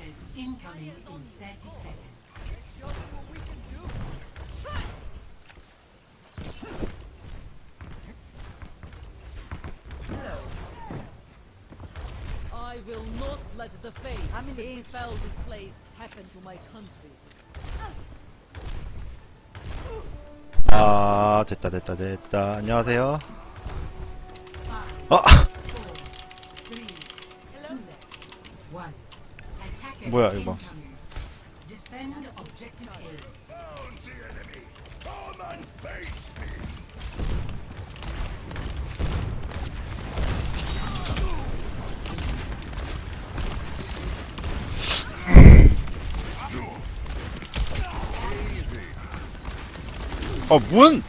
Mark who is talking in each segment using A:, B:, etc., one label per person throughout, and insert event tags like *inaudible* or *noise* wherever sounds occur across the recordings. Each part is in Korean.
A: Attackers incoming in 30 seconds.
B: I will not let the fate that befell this place happen to my country.
C: 아 됐다 됐다 됐다 안녕하세요 어 뭐야, 이거 봐. 어, 뭔?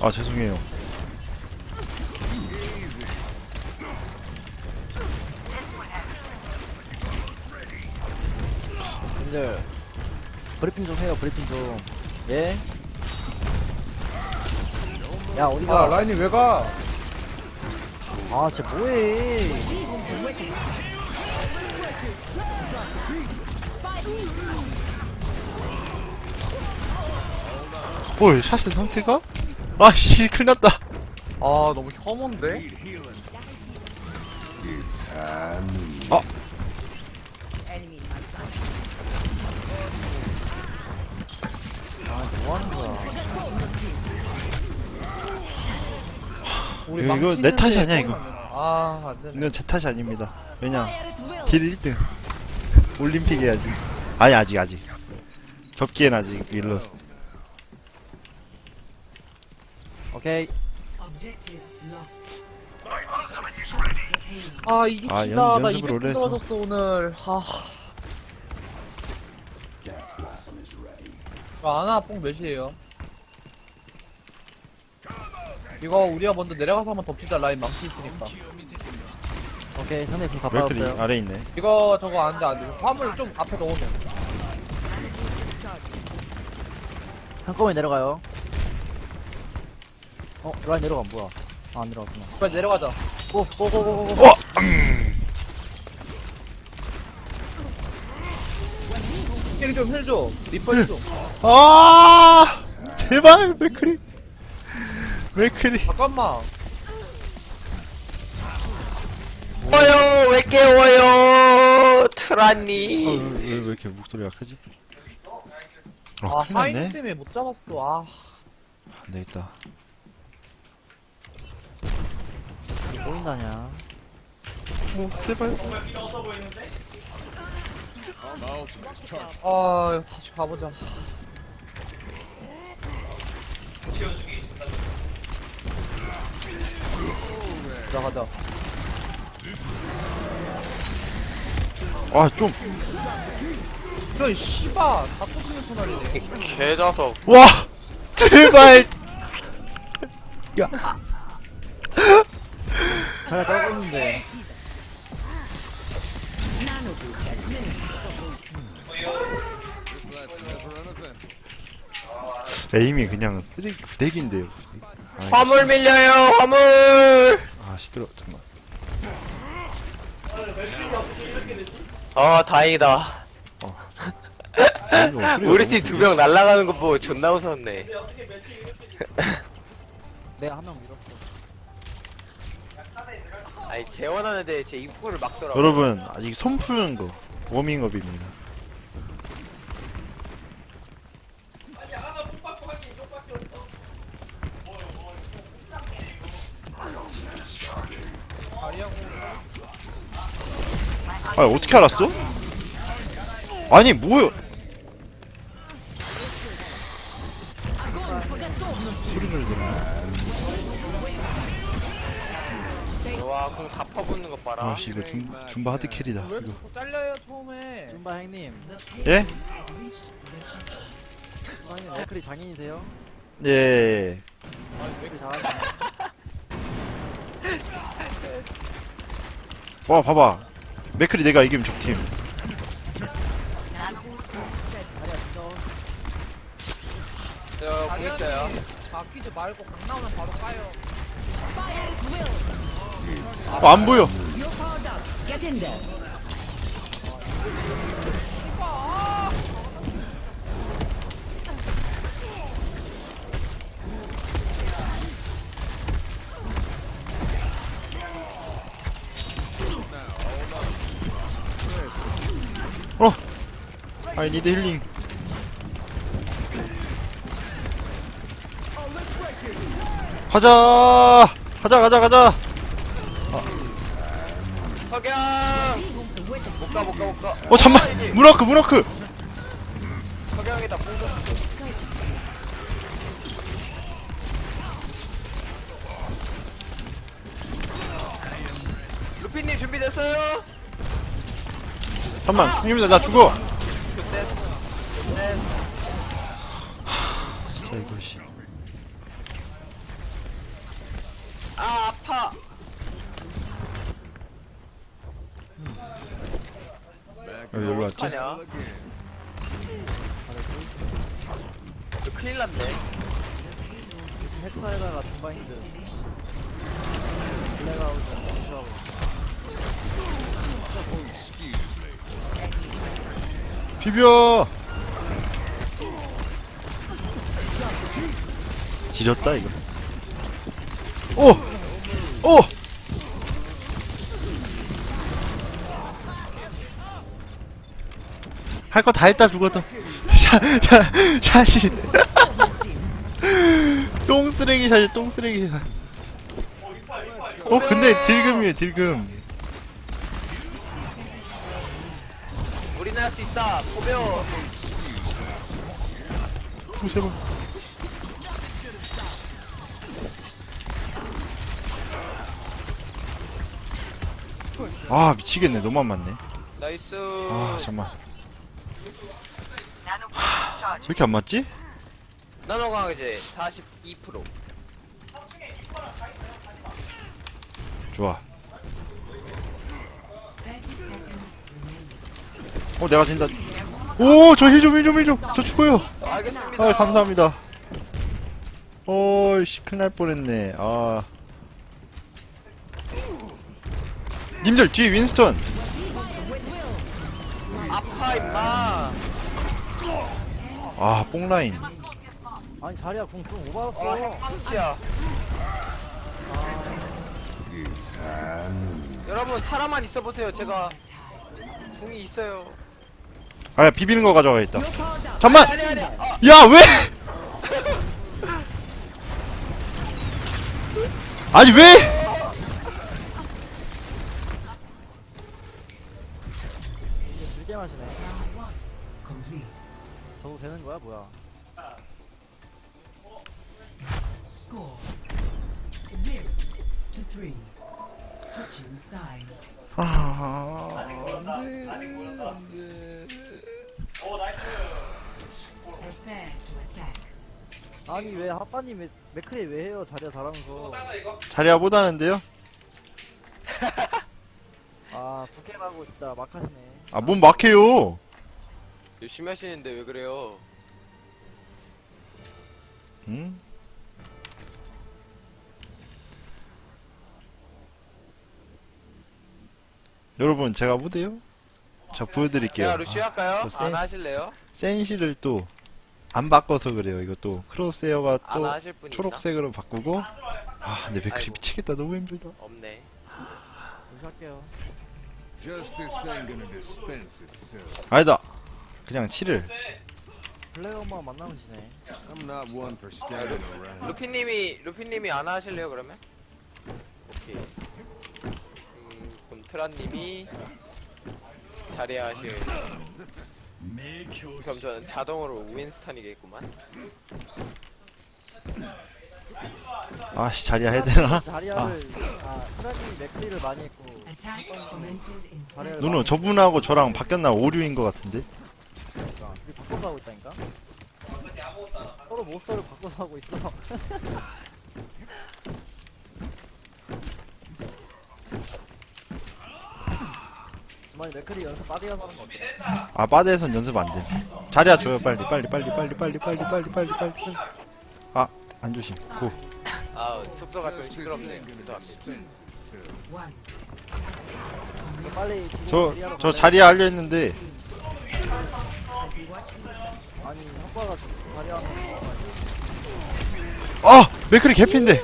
C: 아 죄송해요.
D: 님들 브리핑 좀 해요 브리핑 좀. 예? 야 어디가?
E: 아 라인이 왜 가?
D: 아쟤 뭐해
C: 어 샷의 상태가? 아씨 큰일났다
E: 아 너무 혐오인데?
F: Noon.
D: 아 뭐하는 거야
E: 우리
C: 이거 내 탓이 아니야, 이거.
E: 아 안되네
C: 이건 제 탓이 아닙니다 왜냐. 딜 1등 올림픽 해야지 아니 아직 아직. 접기엔 아직 일러스
D: 오케이.
E: 아 이게
C: 아,
E: 진다
C: 연-
E: 나
C: 연습을
E: 200분
C: 오래 해서.
E: 떨어졌어 오늘. 아. 이거 아나 뽕 몇이에요? 이거 우리가 먼저 내려가서 한번 덮치자 라인 망치 있으니까.
D: 오케이 상대 팀다
C: 웨클리
D: 빠졌어요.
C: 아래 있네.
E: 이거 저거 안돼 안돼. 화물 좀 앞에 넣으면
D: 한꺼번에 내려가요. 어 라인 내려가 뭐야? 아, 안 내려갔구나.
E: 빨리 내려가자.
D: 고 고 고 고 고
C: 어!
E: 힐좀힐줘. 리퍼 힐 좀
C: 아 제발 맥크리. 맥크리.
E: 잠깐만.
G: 깨워요 왜 깨워요? 트라니
C: 어, 왜, 왜 이렇게 목소리가 크지? 아어 큰일
E: 하인
C: 났네
E: 때문에 못 잡았어 아
C: 안 되겠다
D: 보인다냐
C: 어 제발
F: My ultimate's charged.
E: 아, 이거 다시 가보자. 들어가자.
C: 아 좀
E: 이런 씨바 다 부수는 소날이네.
G: 개자석.
C: 와 *laughs* 제발. 야.
D: 떨고 있는데.
C: 에임이 그냥 쓰레기 구대기인데요. 아,
G: 화물 밀려요 화물!
C: 아 시끄러 잠깐
G: 아 다행이다 우리 팀 두 명 날아가는 거 보고 존나 웃었네.
D: 내가 *laughs* 한 명 밀었어.
G: 아니 재원하는데 제 입구를 막더라고
C: 여러분 아직 손 푸는 거 워밍업입니다.
E: 다리하고.
C: 아 어떻게 알았어? 아니 뭐야 소리를 내나
G: 와 그럼 다 퍼붓는 것 봐라.
C: 아씨 이거 줌, 줌바 하드 캐리다
E: 왜
C: 이거.
E: 자꾸 잘려요 처음에?
D: 줌바 형님.
C: 예?
D: 줌바 형님 맥클이 장인이세요?
C: 예.
D: 맥클이 잘하시네
C: 와 봐봐. 맥클이 내가 이기면 적팀
G: 저공 있어요
E: 바뀌지 말고 강 나오면 바로 까요
C: 어, 안 보여. 어 I need 힐 가자. 가자 가자 가자.
G: 석양! 못가 못가 못가.
C: 어 잠만. 문워크 문워크.
G: 석양이다 뽕 루피님 준비됐어요?
C: 잠만. 형님들 나 죽어 비벼 지렸다 이거 오! 오! 할 거 다 했다 죽어도 샤, 샤, 샤시 *laughs* 똥 쓰레기 샤시 똥 쓰레기 샤. 어 근데 딜금이에요 딜금
G: 할 수 있다. 포배워.
C: 오 제발 아 미치겠네. 너무 안 맞네.
G: 나이스.
C: 아 잠만. 왜 이렇게 안 맞지?
G: 나노강 이제. 42%
C: 좋아
A: 30 seconds remaining.
C: 어 내가 진다. 오저 힐 좀 힐 좀 힐 좀. 저 죽어요.
G: 알겠습니다.
C: 아 감사합니다. 어이씨 큰일 날 뻔했네. 아. 님들 뒤에 윈스턴.
G: 아파 임마.
C: 아 뽕라인.
D: 아니 자리야 궁좀
G: 와
D: 오버했어.
G: 핵방치야. 여러분 사람만 있어보세요 제가. 궁이 있어요
C: 아 비비는 거 가져가겠다 잠만
G: 아,
C: 야 왜? 아니 왜?
D: 마시네. 저도 되는 거야 뭐야
A: Score zero to three. Switching sides.
C: 아 안돼 안돼
A: To attack.
D: 아니 왜 하빠님 왜 맥클이 왜 해요 자리야 잘하면서
C: 자리야 못하는데요? *laughs*
D: 아 부캐라고 진짜 막 하시네
C: 아뭔 막해요
G: 열심히 하시는데 왜 그래요
C: 응? 여러분 제가 못해요? 자 보여드릴게요
G: 제가 루시 할까요?
C: 또 센-
G: 안 하실래요?
C: 센시를 또 안 바꿔서 그래요 이거 또 크로스에어가
G: 안
C: 또
G: 하실 분 있나?
C: 초록색으로 바꾸고 아 근데 맥클이
G: 아이고.
C: 미치겠다 너무 힘들다
G: 없네
D: 할게요
F: Justice ain't gonna dispense itself.
C: 아니다 그냥 7을
D: 블랙 엄마 만나시네
F: I'm not one for standing around.
G: 루피님이 루피님이 안 하실래요 그러면? 오케이 음, 그럼 트란님이 자리야 하실 그럼 저는 자동으로 윈스턴이겠구만.
C: 아씨 자리야 해야 되나? 아
D: 자리아를 아. 맥크리를 많이 했고
A: Attack commences in
D: 자리아를
C: 누누 저분하고 저랑 바뀌었나? 오류인 것 같은데?
D: 많이 둘이 바꿔서 하고 있다니까? 서로 몬스터를 바꿔서 하고 있어 *laughs* 주머니 맥크리 연습 빠디가서 하는 거 어때?
C: 아 바드에선 연습 안 돼 자리야 줘요 빨리 빨리 빨리 빨리 빨리 빨리 빨리 빨리 빨리 빨리 아안 조심 고
G: 아 숙소가 좀 시끄럽네요 죄송합니다.
D: 이거 빨리 지금
C: 저
D: 자리아로
C: 저
D: 가래.
C: 자리야 하려 했는데
D: 아니 혓바가 자리아는
C: 아 맥크리 개피인데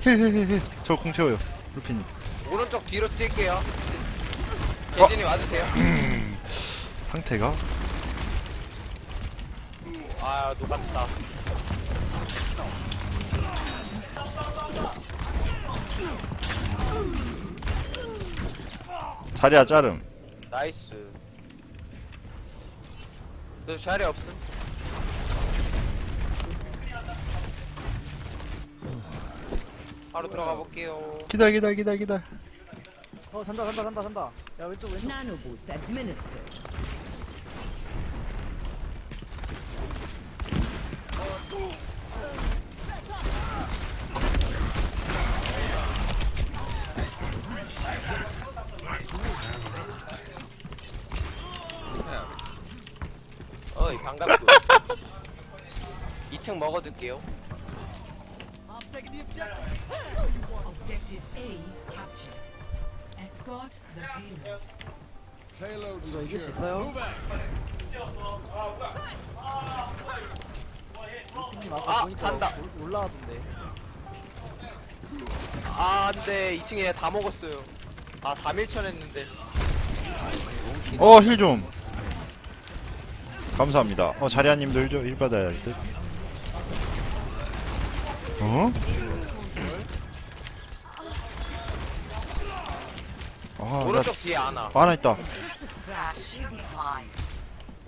C: 힐힐힐힐 저공 채워요 루피님
G: 오른쪽 뒤로 뛸게요 겐진이 와주세요.
C: 상태가?
G: 아 녹았다.
C: 자리야 자름.
G: 나이스. 그래서 자리 없음? 바로 들어가 볼게요.
C: 기다려 기다려 기다려 기다려
D: 어 잔다 잔다 잔다 잔다 야 왼쪽 왼쪽
H: Nano boost administered.
G: 어이 반갑고 2층 먹어둘게요
A: Objective A captured. Escort the payload.
F: Payload
D: 이거 이길 수. 있어요? 님 아까
G: 아,
D: 보니까
G: 잔다.
D: 올- 올라왔던데
G: 아 안돼 2층에 다 먹었어요 아 다 밀쳐냈는데
C: 어 힐 좀 감사합니다 어 자리아님도 힐, 좀- 힐 받아야 할 듯 어? 아나
G: 오른쪽 뒤에 하나.
C: 하나 있다.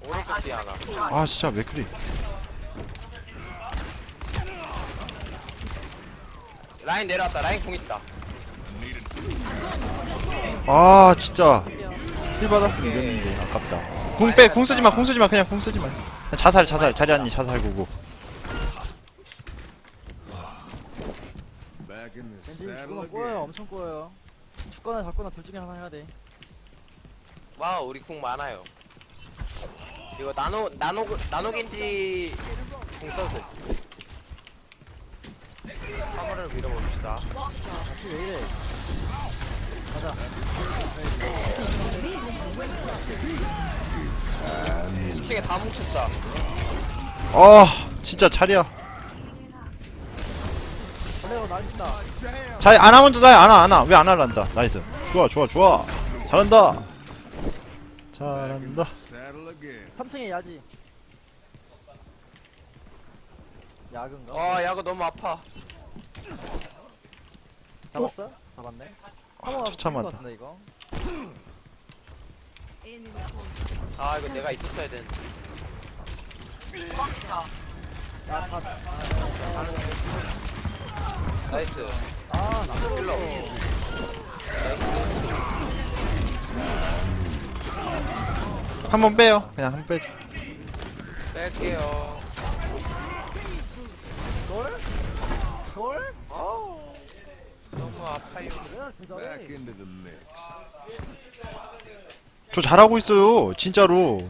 G: 오른쪽 뒤에 하나.
C: 아 진짜 맥크리
G: 라인 내려왔다. 라인 궁 있다.
C: 아 진짜. 힐 받았으면 이겼는데. 아깝다. 궁 빼 궁 쓰지 마 궁 쓰지 마. 그냥 궁 쓰지 마. 그냥 자살 자살. 자살
F: in the
D: 왠지
F: saddle
D: 죽으면. 꼬여요 엄청 꼬여요 죽거나 잡거나 둘 중에 하나 해야 돼.
G: 와 우리 궁 많아요. 이거 나노 나노 나노겐지 궁 써도 화물을 밀어봅시다.
D: 같이 왜 이래 가자
G: 2층에 다 뭉쳤다.
C: 아 진짜 자리 야
D: 원래요 나이스다
C: 자리 안아 먼저 나야 안아 안아 왜안 하란다 나이스 좋아 좋아 좋아 잘한다 잘한다
F: Saddle again.
D: 3층에 야지 야근가?
G: 와 야구 너무 아파
D: 잡았어? 잡았네 한번
C: 처참하다.
D: 같은데 이거
G: 아 이거 내가 있었어야 되는데
D: 야다
G: 나이스.
D: 아나
G: 킬러.
C: 한번 빼요. 그냥 한 번 빼줘
G: 뺄게요.
D: 걸? 걸?
G: 어우. 너무 아파요.
F: into the mix.
C: 저 잘하고 있어요 진짜로.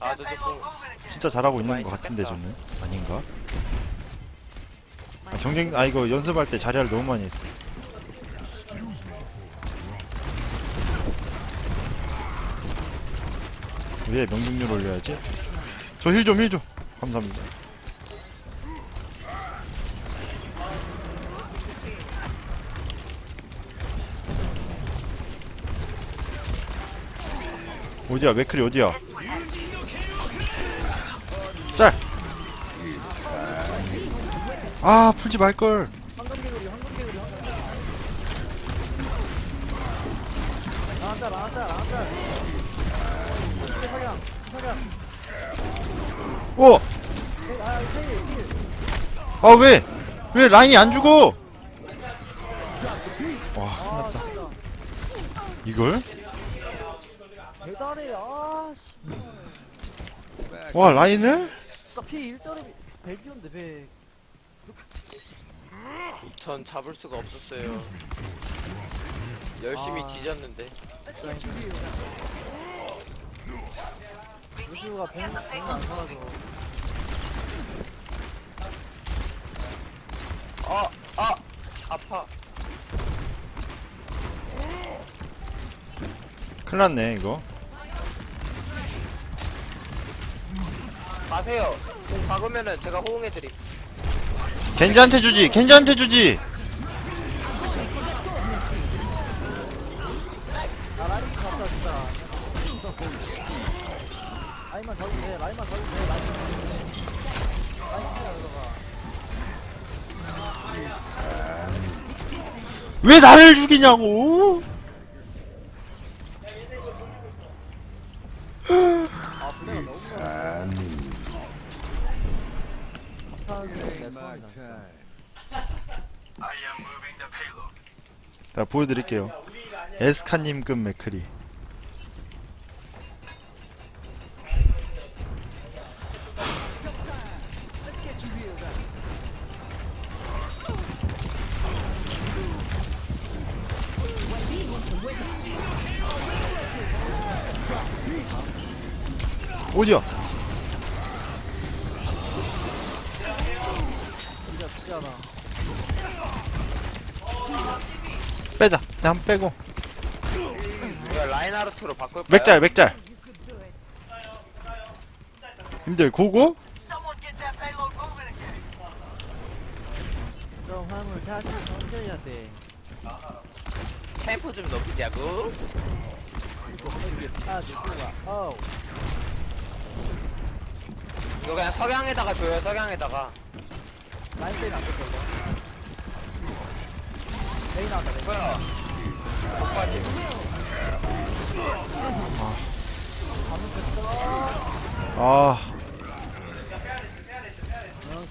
G: 아 저도 궁
C: 진짜 잘하고 있는 것 같은데 저는 아닌가? 아, 경쟁 아 이거 연습할 때 자리를 너무 많이 했어. 왜 명중률 올려야지? 저 힐 좀 힐 좀. 감사합니다. 어디야 맥클이 어디야? 짤. 아 풀지 말걸. 오!
D: 아 테일
C: 아 왜? 왜 라인이 안 죽어?
D: 와아
C: 끝났다 이걸? 와 라인을?
D: 피 1짜리 100이었는데 100
G: 전 잡을 수가 없었어요. 열심히
D: 아.
G: 뒤졌는데.
D: 루시우가 100, 100안 사가지고
G: 아, 아, 아파.
C: 큰일 났네 이거
G: 가세요. 공 박으면은 제가 호응해드림.
C: 겐지한테 주지 겐지한테 주지
D: 아 라인 잡자 진짜 라인만 잡으면 돼 라인만 잡으면 돼 라인만 잡으면 돼 라인 치라 들어가
C: 왜 나를 죽이냐고
D: 아 너무
C: 자 보여드릴게요 에스카님급 맥크리 어디야? 그냥 한 빼고
G: 이거 라인하르트로 바꿀까요?
C: 맥짤 맥짤 님들 고고?
D: 좀 화물 다시 던져야 돼
G: 템포 좀 높이자고.
D: 하나 둘셋 어우
G: 이거 그냥 석양에다가 줘요, 석양에다가.
D: 라인 때는 안 됐어 이거 메인 나왔다 메인
G: 뭐야?
C: 아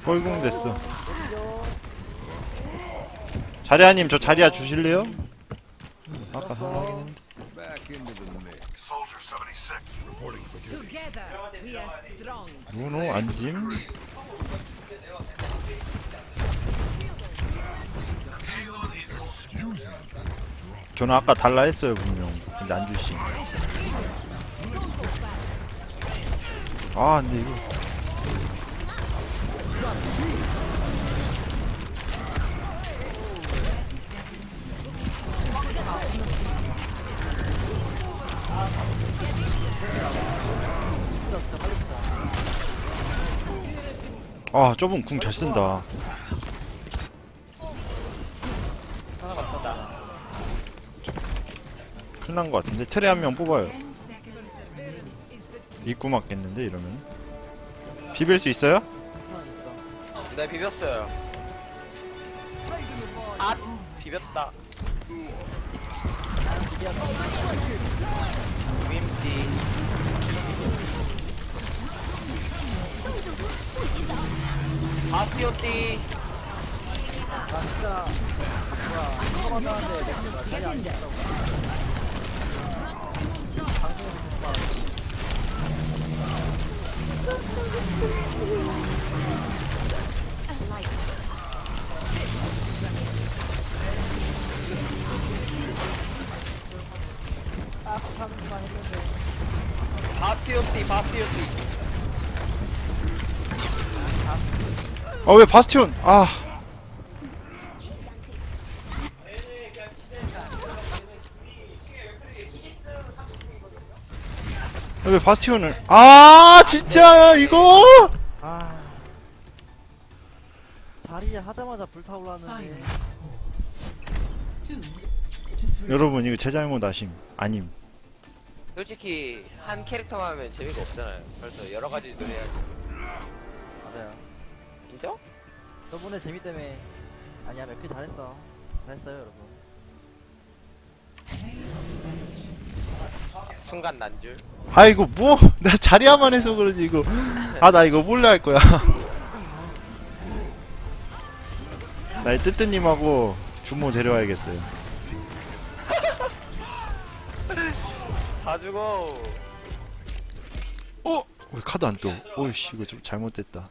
C: 뻘궁 됐어 자리아님 저 자리아 주실래요? 아까
F: the mix.
B: Together we
C: 저는 아까 달라 했어요 분명. 근데 안 주시 아 근데 이거. 아 저분 궁 잘 쓴다 큰일 난 것 같은데 트레 한 명 뽑아요
A: 10 seconds remaining.
C: 입구 맞겠는데 이러면 비빌 수 있어요?
D: 있어 있어
G: 네, 비볐어요. 아, 비볐다. 윈디. 아스요띠.
D: 나 진짜 뭐야 이거 만나는데 내가 자리 안 아,
C: 왜 바스티온? 아 왜 바스티온을 아 진짜 이거?
D: 아. 자리에 하자마자 불타올랐는데.
C: 여러분 이거 제 잘못 아심 아님.
G: 솔직히 한 캐릭터만 하면 재미가 없잖아요. 그래서 여러 가지 노래야지.
D: 맞아요.
G: 인정?
D: 저번에 재미 때문에 아니야 맵피 잘했어. 잘했어요 여러분
G: 순간 난줄.
C: 아이고 뭐 *laughs* 나 자리야만 해서 그러지 이거 아 나 이거 몰래 할 거야 *laughs* 나 이 뜨뜨님하고 주모 데려와야겠어요 *laughs*
G: 다 죽어.
C: 어? 왜 카드 안 떠? 오이씨 이거 좀 잘못됐다